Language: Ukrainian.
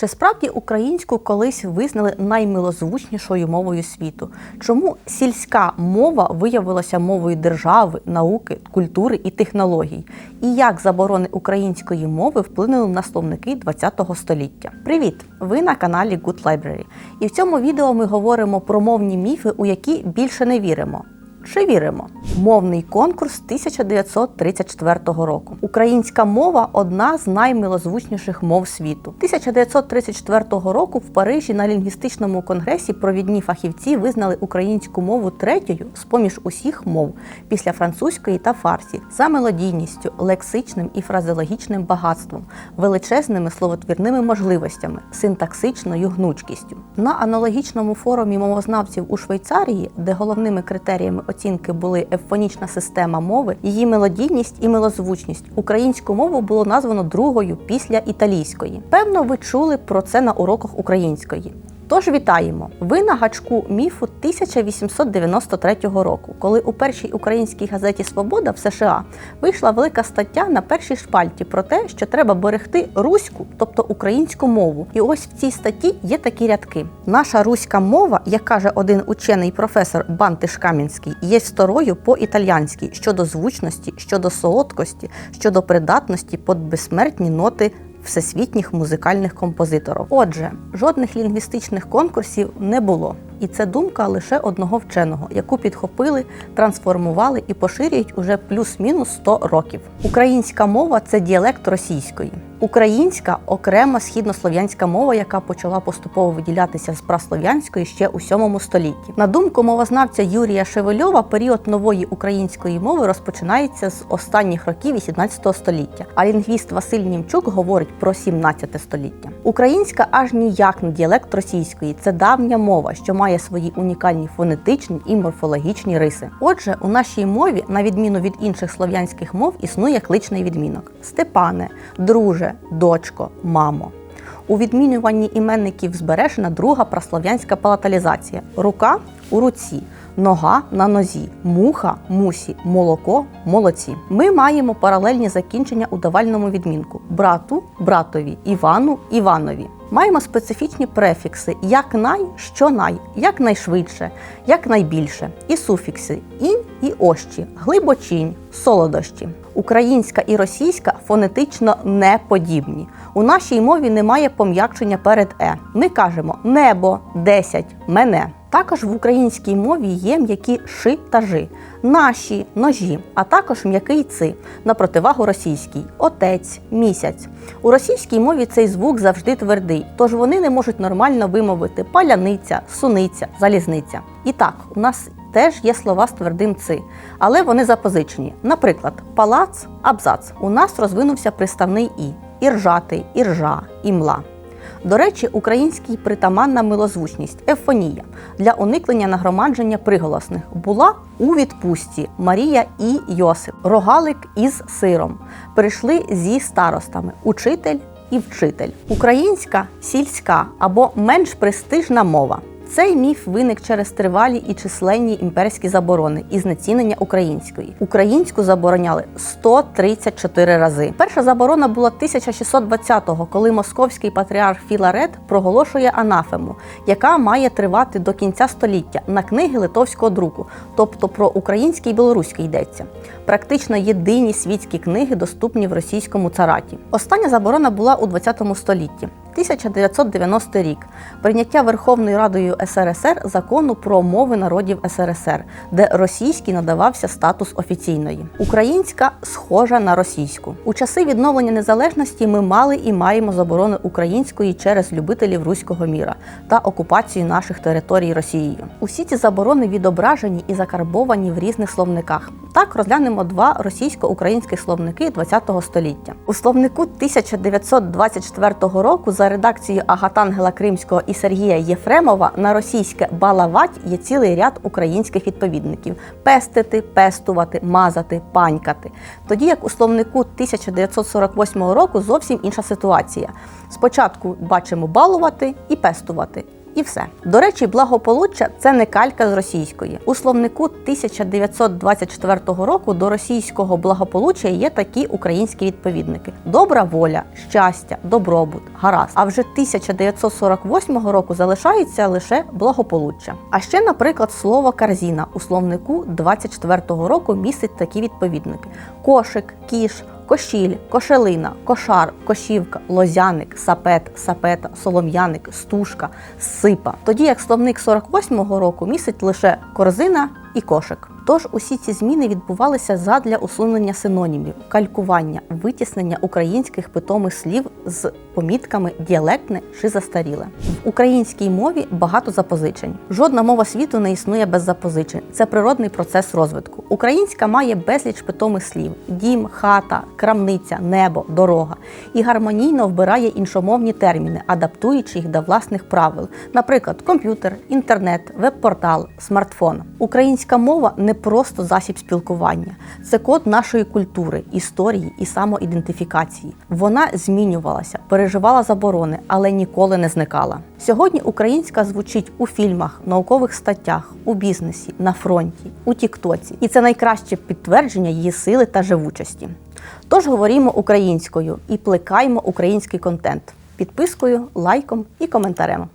Чи справді українську колись визнали наймилозвучнішою мовою світу? Чому сільська мова виявилася мовою держави, науки, культури і технологій? І як заборони української мови вплинули на словники ХХ століття? Привіт! Ви на каналі Good Library. І в цьому відео ми говоримо про мовні міфи, у які більше не віримо. Чи віримо? Мовний конкурс 1934 року. Українська мова одна з наймилозвучніших мов світу. 1934 року в Парижі на лінгвістичному конгресі провідні фахівці визнали українську мову третьою з поміж усіх мов після французької та фарсі за мелодійністю, лексичним і фразеологічним багатством, величезними словотвірними можливостями, синтаксичною гнучкістю. На аналогічному форумі мовознавців у Швейцарії, де головними критеріями оцінки були ефонічна система мови, її мелодійність і милозвучність. Українську мову було названо другою після італійської. Певно, ви чули про це на уроках української. Тож вітаємо! Ви на гачку міфу 1893 року, коли у першій українській газеті Свобода в США вийшла велика стаття на першій шпальті про те, що треба берегти руську, тобто українську мову. І ось в цій статті є такі рядки: наша руська мова, як каже один учений професор Бантиш Кам'янський, є старою по італьянськи щодо звучності, щодо солодкості, щодо придатності під безсмертні ноти всесвітніх музикальних композиторів. Отже, жодних лінгвістичних конкурсів не було. І це думка лише одного вченого, яку підхопили, трансформували і поширюють уже плюс-мінус 100 років. Українська мова це діалект російської. Українська окрема східнослов'янська мова, яка почала поступово виділятися з праслов'янської ще у 7 столітті. На думку мовознавця Юрія Шевельова, період нової української мови розпочинається з останніх років 18 століття. А лінгвіст Василь Німчук говорить про 17 століття. Українська аж ніяк не діалект російської, це давня мова, що має свої унікальні фонетичні і морфологічні риси. Отже, у нашій мові, на відміну від інших слов'янських мов, існує кличний відмінок: Степане, друже дочко, мамо. У відмінюванні іменників збережена друга праслов'янська палаталізація: рука у руці, нога на нозі, муха, мусі, молоко, молоці. Ми маємо паралельні закінчення у давальному відмінку: брату, братові, Івану, Іванові. Маємо специфічні префікси як най, що най, як найшвидше, як найбільше, і суфікси інь і ощі, глибочінь, солодощі. Українська і російська фонетично не подібні. У нашій мові немає пом'якшення перед е. Ми кажемо небо, десять, мене. Також в українській мові є м'які ши та жи, наші ножі, а також м'який ци на противагу російській отець, місяць. У російській мові цей звук завжди твердий, тож вони не можуть нормально вимовити паляниця, суниця, залізниця. І так, у нас теж є слова з твердим ци, але вони запозичені. Наприклад, палац, абзац. У нас розвинувся приставний і іржатий, іржа, імла. До речі, українській притаманна милозвучність ефонія для уникнення нагромадження приголосних була у відпустці Марія і Йосип, рогалик із сиром. Прийшли зі старостами учитель і вчитель. Українська сільська або менш престижна мова. Цей міф виник через тривалі і численні імперські заборони і знецінення української. Українську забороняли 134 рази. Перша заборона була 1620-го, коли московський патріарх Філарет проголошує анафему, яка має тривати до кінця століття на книги литовського друку, тобто про український і білоруський йдеться. Практично єдині світські книги доступні в російському цараті. Остання заборона була у 20 столітті. 1990 рік прийняття Верховною Радою СРСР закону про мови народів СРСР, де російський надавався статус офіційної. Українська схожа на російську. У часи відновлення незалежності ми мали і маємо заборони української через любителів руського міра та окупацію наших територій Росією. Усі ці заборони відображені і закарбовані в різних словниках. Так розглянемо два російсько-українських словники ХХ століття. У словнику 1924 року за редакцією Агатангела Кримського і Сергія Єфремова на російське балавать є цілий ряд українських відповідників: пестити, пестувати, мазати, панькати. Тоді як у словнику 1948 року зовсім інша ситуація. Спочатку бачимо балувати і пестувати. І все. До речі, благополуччя це не калька з російської. У словнику 1924 року до російського благополуччя є такі українські відповідники: добра воля, щастя, добробут, гаразд. А вже 1948 року залишається лише благополуччя. А ще, наприклад, слово корзина у словнику 24 року містить такі відповідники: кошик, кіш. Кошіль, кошелина, кошар, кошівка, лозяник, сапет, сапета, солом'яник, стужка, сипа. Тоді як словник 48-го року містить лише корзина і кошик. Тож усі ці зміни відбувалися задля усунення синонімів, калькування, витіснення українських питомих слів з помітками діалектне чи застаріле. В українській мові багато запозичень. Жодна мова світу не існує без запозичень. Це природний процес розвитку. Українська має безліч питомих слів: дім, хата, крамниця, небо, дорога і гармонійно вбирає іншомовні терміни, адаптуючи їх до власних правил, наприклад, комп'ютер, інтернет, веб-портал, смартфон. Українська мова не просто засіб спілкування, це код нашої культури, історії і самоідентифікації. Вона змінювалася, переживала заборони, але ніколи не зникала. Сьогодні українська звучить у фільмах, наукових статтях, у бізнесі, на фронті, у Тіктоці, і це найкраще підтвердження її сили та живучості. Тож говоримо українською і плекаємо український контент підпискою, лайком і коментарем.